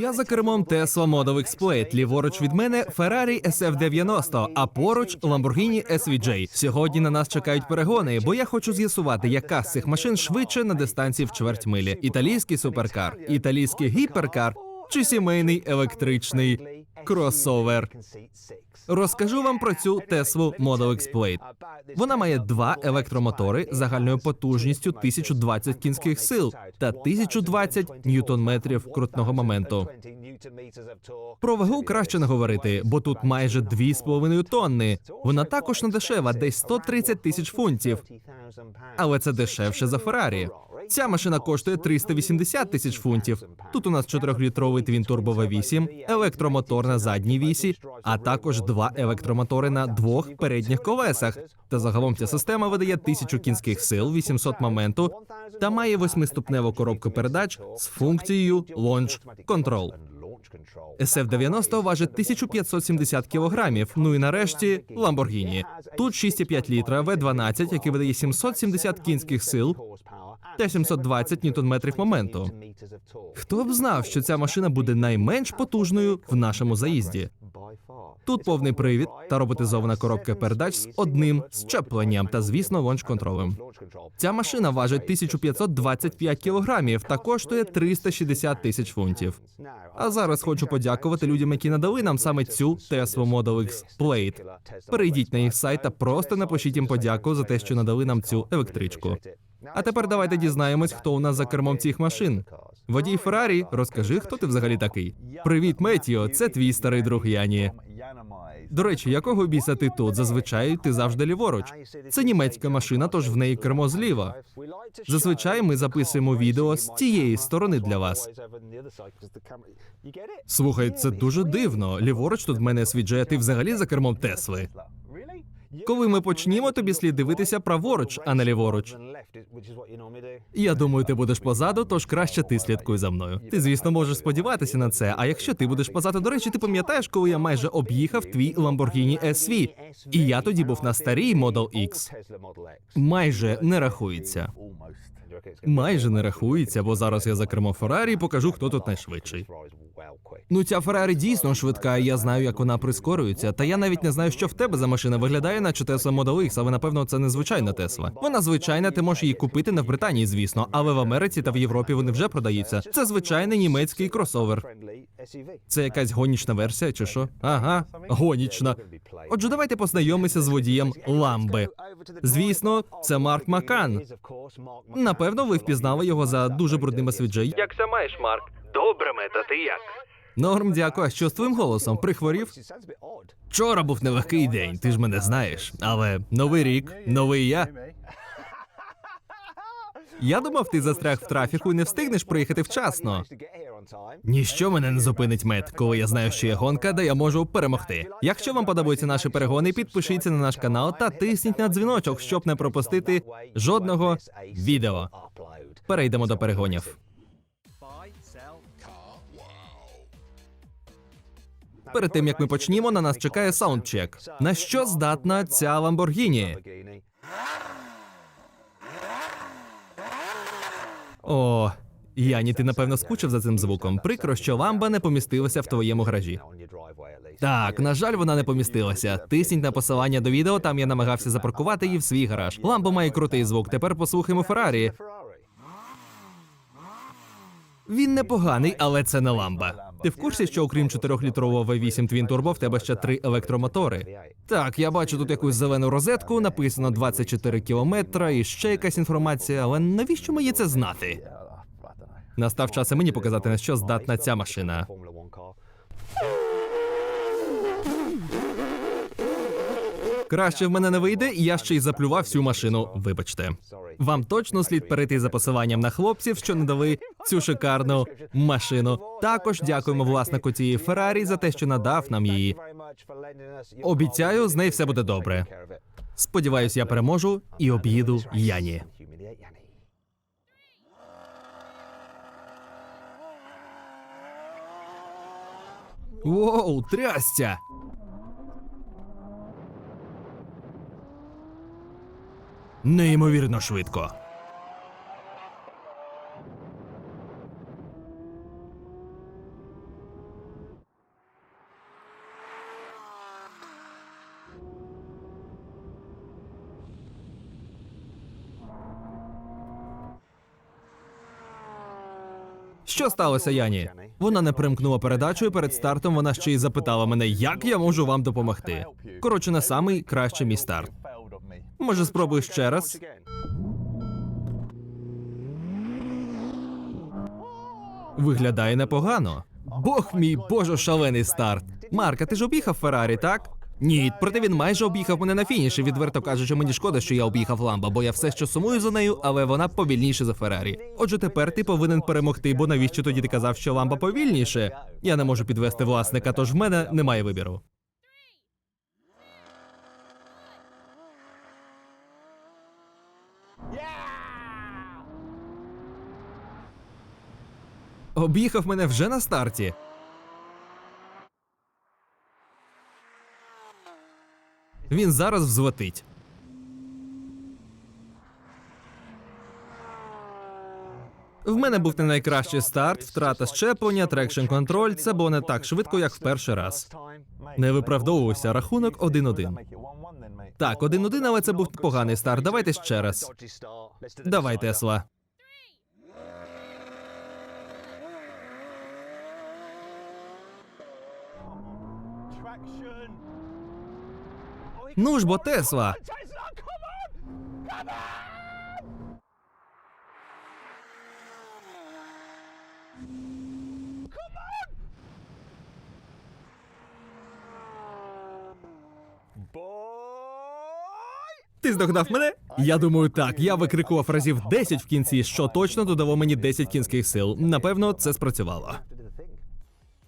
Я за кермом Tesla Model X-Plate. Ліворуч від мене Ferrari SF90, а поруч Lamborghini SVJ. Сьогодні на нас чекають перегони, бо я хочу з'ясувати, яка з цих машин швидше на дистанції в чверть милі. Італійський суперкар, італійський гіперкар чи сімейний електричний кросовер. Розкажу вам про цю Теслу Model X-Plate. Вона має два електромотори загальною потужністю 1020 кінських сил та 1020 ньютон-метрів крутного моменту. Про вагу краще не говорити, бо тут майже 2,5 тонни. Вона також не дешева, десь 130 тисяч фунтів. Але це дешевше за Феррарі. Ця машина коштує 380 тисяч фунтів. Тут у нас 4-літровий твін турбо V8, електромотор на задній вісі, а також два електромотори на двох передніх колесах. Та загалом ця система видає 1000 кінських сил, 800 моменту та має восьмиступневу коробку передач з функцією Launch Control. SF-90 важить 1570 кілограмів. Ну і нарешті Lamborghini. Тут 6,5 літра V12, який видає 770 кінських сил та 720 ньютон-метрів моменту. Хто б знав, що ця машина буде найменш потужною в нашому заїзді? Тут повний привід та роботизована коробка передач з одним щепленням та, звісно, лонч-контролем. Ця машина важить 1525 кілограмів та коштує 360 тисяч фунтів. А зараз хочу подякувати людям, які надали нам саме цю Tesla Model X Plate. Перейдіть на їх сайт та просто напишіть їм подяку за те, що надали нам цю електричку. А тепер давайте дізнаємось, хто у нас за кермом цих машин. Водій Феррарі, розкажи, хто ти взагалі такий. Привіт, Метіо, це твій старий друг Яні. До речі, якого біса ти тут? Зазвичай ти завжди ліворуч. Це німецька машина, тож в неї кермо зліва. Зазвичай ми записуємо відео з тієї сторони для вас. Слухай, це дуже дивно. Ліворуч тут в мене свіджає, ти взагалі за кермом Тесли. Коли ми почнімо, тобі слід дивитися праворуч, а не ліворуч. Я думаю, ти будеш позаду, тож краще ти слідкуй за мною. Ти, звісно, можеш сподіватися на це. А якщо ти будеш позаду, до речі, ти пам'ятаєш, коли я майже об'їхав твій Lamborghini SV? І я тоді був на старій Model X. Майже не рахується. Майже не рахується, бо зараз я за кермо Феррарі і покажу, хто тут найшвидший. Ну, ця Феррарі дійсно швидка, і я знаю, як вона прискорюється. Та я навіть не знаю, що в тебе за машина виглядає, наче Tesla Model X, але напевно це не звичайна Тесла. Вона звичайна, ти можеш її купити не в Британії, звісно, але в Америці та в Європі вони вже продаються. Це звичайний німецький кросовер. Це якась гонічна версія, чи що? Ага, гонічна. Отже, давайте познайомимося з водієм Ламби. Звісно, це Марк Макан. Напевно, ви впізнали його за дуже брудними свіджей. Як се маєш, Марк? Добре, мета, ти як? Норм, дякую. А що з твоїм голосом? Прихворів? Вчора був нелегкий день, ти ж мене знаєш. Але новий рік, новий я. Я думав, ти застряг в трафіку і не встигнеш приїхати вчасно. Ніщо мене не зупинить мед, коли я знаю, що є гонка, де я можу перемогти. Якщо вам подобаються наші перегони, підпишіться на наш канал та тисніть на дзвіночок, щоб не пропустити жодного відео. Перейдемо до перегонів. Перед тим як ми почнімо, на нас чекає саундчек. На що здатна ця Ламборгіні? О, Яні, ти напевно скучив за цим звуком. Прикро, що ламба не помістилася в твоєму гаражі. Так, на жаль, вона не помістилася. Тисніть на посилання до відео, там я намагався запаркувати її в свій гараж. Ламбо має крутий звук. Тепер послухаємо Феррарі. Він непоганий, але це не ламба. Ти в курсі, що окрім 4-літрового V8 Twin Turbo в тебе ще три електромотори? Так, я бачу тут якусь зелену розетку, написано 24 кілометра і ще якась інформація, але навіщо мені це знати? Настав час і мені показати, на що здатна ця машина. Краще в мене не вийде, і я ще й заплював всю машину. Вибачте. Вам точно слід перейти за посиланням на хлопців, що не дали цю шикарну машину. Також дякуємо власнику цієї Феррарі за те, що надав нам її. Обіцяю, з нею все буде добре. Сподіваюсь, я переможу і об'їду Яні. Воу, трясця! Неймовірно швидко. Що сталося, Яні? Вона не примкнула передачу, і перед стартом вона ще й запитала мене, як я можу вам допомогти. Коротше, не самий кращий мій старт. Може, спробуй ще раз? Виглядає непогано. Бог мій боже, шалений старт. Марка, ти ж об'їхав Феррарі, так? Ні, проте він майже об'їхав мене на фініші. Відверто кажучи, мені шкода, що я об'їхав ламба, бо я все ще сумую за нею, але вона повільніше за Феррарі. Отже, тепер ти повинен перемогти, бо навіщо тоді ти казав, що ламба повільніше? Я не можу підвести власника, тож в мене немає вибіру. Об'їхав мене вже на старті. Він зараз взвотить. В мене був не найкращий старт, втрата щеплення, трекшн контроль. Це було не так швидко, як в перший раз. Не виправдовувався рахунок 1-1. Так, 1-1, але це був поганий старт. Давайте ще раз. Давай, Тесла. Ну ж бо Тесла. Ти здогнав мене? Я думаю, так. Я викрикував разів 10 в кінці, що точно додало мені 10 кінських сил. Напевно, це спрацювало.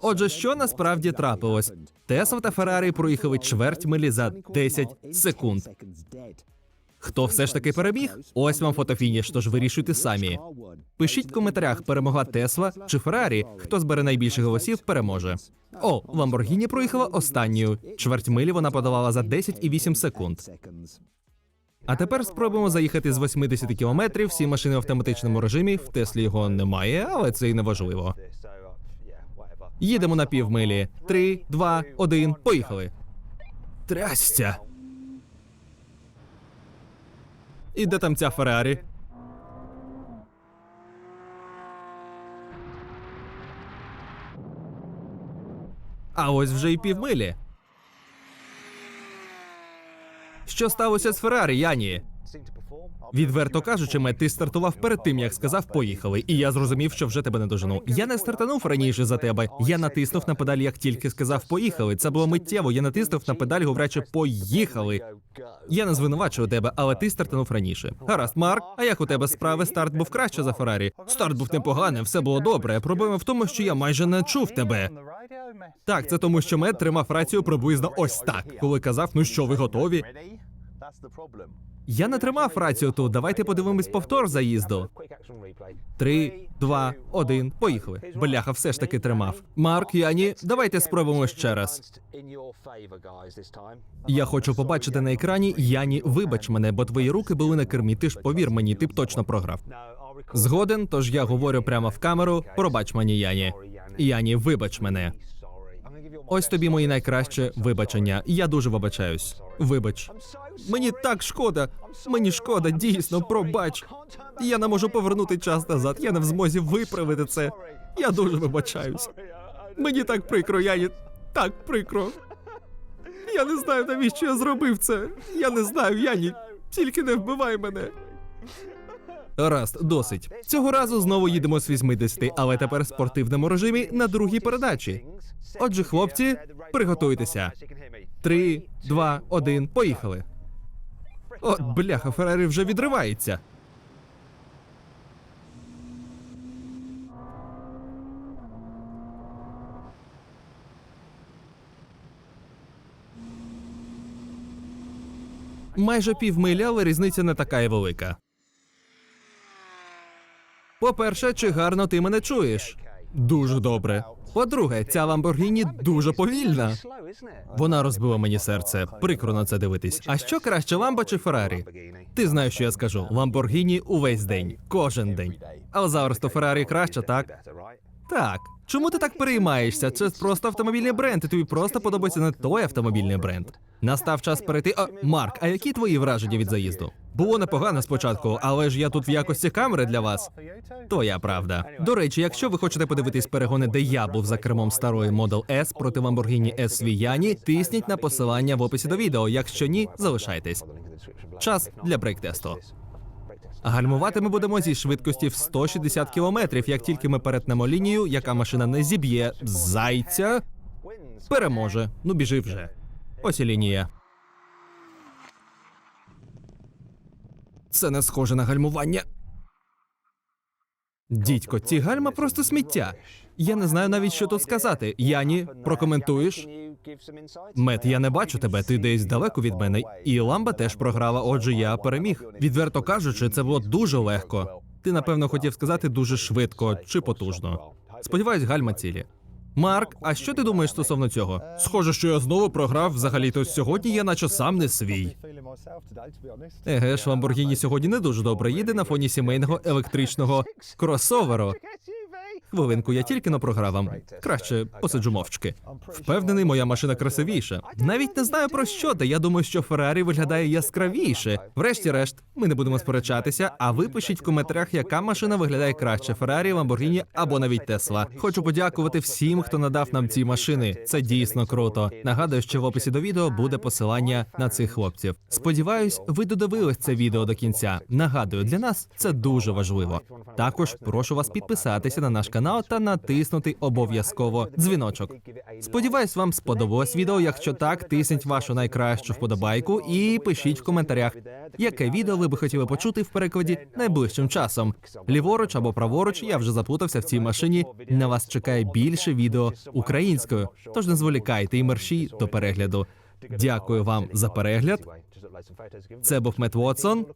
Отже, що насправді трапилось? Тесла та Феррарі проїхали чверть милі за 10 секунд. Хто все ж таки переміг? Ось вам фотофініш, тож вирішуйте самі. Пишіть в коментарях, перемогла Тесла чи Феррарі. Хто збере найбільше голосів, переможе. О, Ламборгіні проїхала останньою. Чверть милі вона подолала за 10,8 секунд. А тепер спробуємо заїхати з 80 кілометрів. Всі машини в автоматичному режимі. В Теслі його немає, але це і не важливо. Їдемо на півмилі. Три, два, один, поїхали. Трясця. І де там ця Феррарі? А ось вже й півмилі. Що сталося з Феррарі, Яні? Відверто кажучи, Мет, ти стартував перед тим, як сказав поїхали, і я зрозумів, що вже тебе не дожену. Я не стартанув раніше за тебе. Я натиснув на педаль, як тільки сказав поїхали. Це було миттєво. Я натиснув на педаль, говорячи поїхали. Я не звинувачую тебе, але ти стартанув раніше. Гаразд, Марк. А як у тебе справи? Старт був краще за Феррарі? Старт був непоганим, все було добре. Проблема в тому, що я майже не чув тебе. Так, це тому, що Мет тримав рацію приблизно ось так, коли казав, ну що, ви готові? Я не тримав рацію тут. Давайте подивимось повтор заїзду. Три, два, один, поїхали. Бляха, все ж таки тримав. Марк, Яні, давайте спробуємо ще раз. Я хочу побачити на екрані Яні, вибач мене, бо твої руки були на кермі. Ти ж повір мені, ти б точно програв. Згоден, тож я говорю прямо в камеру. Пробач мені, Яні. Яні, вибач мене. Ось тобі мої найкраще вибачення. Я дуже вибачаюсь. Вибач. Мені так шкода. Мені шкода, дійсно, пробач. Я не можу повернути час назад. Я не в змозі виправити це. Я дуже вибачаюсь. Мені так прикро, Яні. Так прикро. Я не знаю, навіщо я зробив це. Я не знаю, Яні. Тільки не вбивай мене. Раст, досить. Цього разу знову їдемо з 80, але тепер в спортивному режимі на другій передачі. Отже, хлопці, приготуйтеся. Три, два, один, поїхали. От, бляха, Феррарі вже відривається. Майже півмилі, але різниця не така й велика. По-перше, чи гарно ти мене чуєш? Дуже добре. По-друге, ця Ламборгіні дуже повільна. Вона розбила мені серце. Прикро на це дивитись. А що краще, Ламба чи Феррарі? Ти знаєш, що я скажу. Ламборгіні увесь день, кожен день. Але зараз то Феррарі краще, так? Так. Чому ти так переймаєшся? Це просто автомобільний бренд, і тобі просто подобається не той автомобільний бренд. Настав час перейти. А, Марк, а які твої враження від заїзду? Було непогано спочатку, але ж я тут в якості камери для вас. Твоя правда. До речі, якщо ви хочете подивитись перегони, де я був за кермом старої Model S проти Lamborghini SV Яні, тисніть на посилання в описі до відео. Якщо ні, залишайтесь. Час для брейк-тесту. Гальмувати ми будемо зі швидкості в 160 кілометрів. Як тільки ми перетнемо лінію, яка машина не зіб'є зайця, переможе. Ну біжи вже. Ось і лінія. Це не схоже на гальмування. Дідько, ці гальма просто сміття. Я не знаю навіть, що тут сказати. Яні, прокоментуєш? Мет, я не бачу тебе, ти десь далеко від мене. І ламба теж програла, отже, я переміг. Відверто кажучи, це було дуже легко. Ти, напевно, хотів сказати дуже швидко чи потужно. Сподіваюсь, гальма цілі. Марк, а що ти думаєш стосовно цього? Схоже, що я знову програв. Взагалі-то сьогодні я наче сам не свій. Еге ж, Ламборгіні сьогодні не дуже добре їде на фоні сімейного електричного кросоверу. Хвилинку, я тільки но програв вам. Краще посиджу мовчки. Впевнений, моя машина красивіша. Навіть не знаю про що ти. Я думаю, що Феррарі виглядає яскравіше. Врешті-решт, ми не будемо сперечатися. А ви пишіть в коментарях, яка машина виглядає краще: Феррарі, Ламборгіні або навіть Тесла. Хочу подякувати всім, хто надав нам ці машини. Це дійсно круто. Нагадую, що в описі до відео буде посилання на цих хлопців. Сподіваюсь, ви додивились це відео до кінця. Нагадую, для нас це дуже важливо. Також прошу вас підписатися на наш канал та натиснути обов'язково дзвіночок. Сподіваюсь, вам сподобалось відео. Якщо так, тисніть вашу найкращу вподобайку і пишіть в коментарях, яке відео ви би хотіли почути в перекладі найближчим часом. Ліворуч або праворуч, я вже заплутався в цій машині. На вас чекає більше відео українською. Тож не зволікайте і мерщій до перегляду. Дякую вам за перегляд. Це був Мет Вотсон.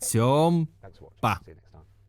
Сьом. Па.